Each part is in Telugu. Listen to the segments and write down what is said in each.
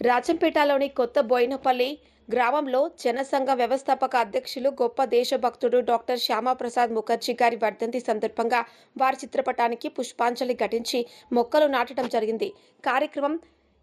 రాజంపేటలోని కొత్త బోయినపల్లి గ్రామంలో జనసంఘ వ్యవస్థాపక అధ్యక్షులు గొప్ప దేశభక్తుడు డాక్టర్ శ్యామాప్రసాద్ ముఖర్జీ గారి వర్ధంతి సందర్భంగా వారి చిత్రపటానికి పుష్పాంజలి ఘటించి మొక్కలు నాటడం జరిగింది. కార్యక్రమం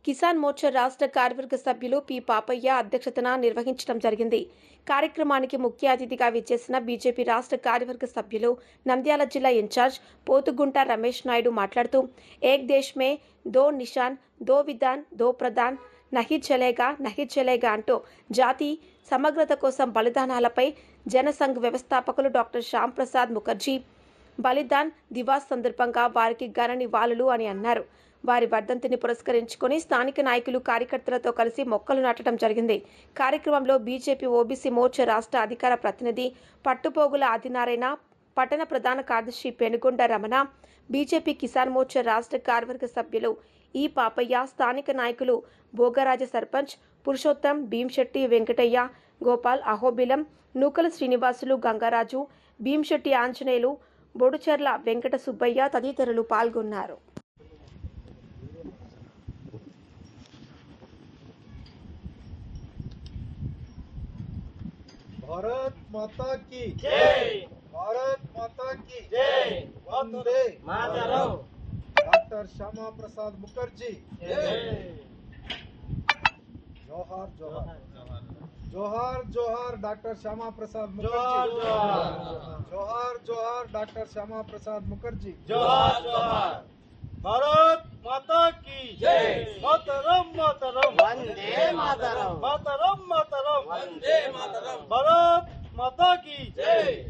కిసాన్ మోర్చా రాష్ట్ర కార్యవర్గ సభ్యులు పి పాపయ్య అధ్యక్షతన నిర్వహించడం జరిగింది. కార్యక్రమానికి ముఖ్య అతిథిగా విచ్చేసిన బీజేపీ రాష్ట్ర కార్యవర్గ సభ్యులు నంద్యాల జిల్లా ఇన్ఛార్జ్ పోతుగుంట రమేష్ నాయుడు మాట్లాడుతూ ఏక్ దేశ్ మే దో నిషాన్ దో విధాన్ దో ప్రధాన్ నహి చలేగా నహి చలేగా అంటూ జాతి సమగ్రత కోసం బలిదానాలపై జనసంఘ్ వ్యవస్థాపకులు డాక్టర్ శ్యామ్ ప్రసాద్ ముఖర్జీ బలిదాన్ దివాస్ సందర్భంగా వారికి ఘన నివాళులు అని అన్నారు. వారి వర్ధంతిని పురస్కరించుకొని స్థానిక నాయకులు కార్యకర్తలతో కలిసి మొక్కలు నాటడం జరిగింది. కార్యక్రమంలో బీజేపీ ఓబీసీ మోర్చా రాష్ట్ర అధికార ప్రతినిధి పట్టుపోగుల ఆదినారాయణ పట్టణ ప్రధాన కార్యదర్శి పెనుగొండ రమణ బీజేపీ కిసాన్ మోర్చా రాష్ట్ర కార్యవర్గ సభ్యులు ఈ పాపయ్య స్థానిక నాయకులు భోగరాజ సర్పంచ్ పురుషోత్తం భీంశెట్టి వెంకటయ్య గోపాల్ అహోబిలం నూకల శ్రీనివాసులు గంగారాజు భీంశెట్టి ఆంజనేయులు బొడుచెర్ల వెంకట సుబ్బయ్య తదితరులు పాల్గొన్నారు. భారత్ మాతా కీ జై! భారత్ మాతా కీ జై! వందే మాతరం! डॉक्टर श्यामा प्रसाद मुखर्जी। जय जोहार जोहार। जोहार जोहार। डॉक्टर श्यामा प्रसाद जोहार, मुखर्जी। जोहार। जोहार। जोहार डॉक्टर श्यामा प्रसाद मुखर्जी। जोहार जोहार। भारत माता की जय। मातरम मातरम। वंदे मातरम। मातरम मातरम। वंदे मातरम। भारत माता की जय।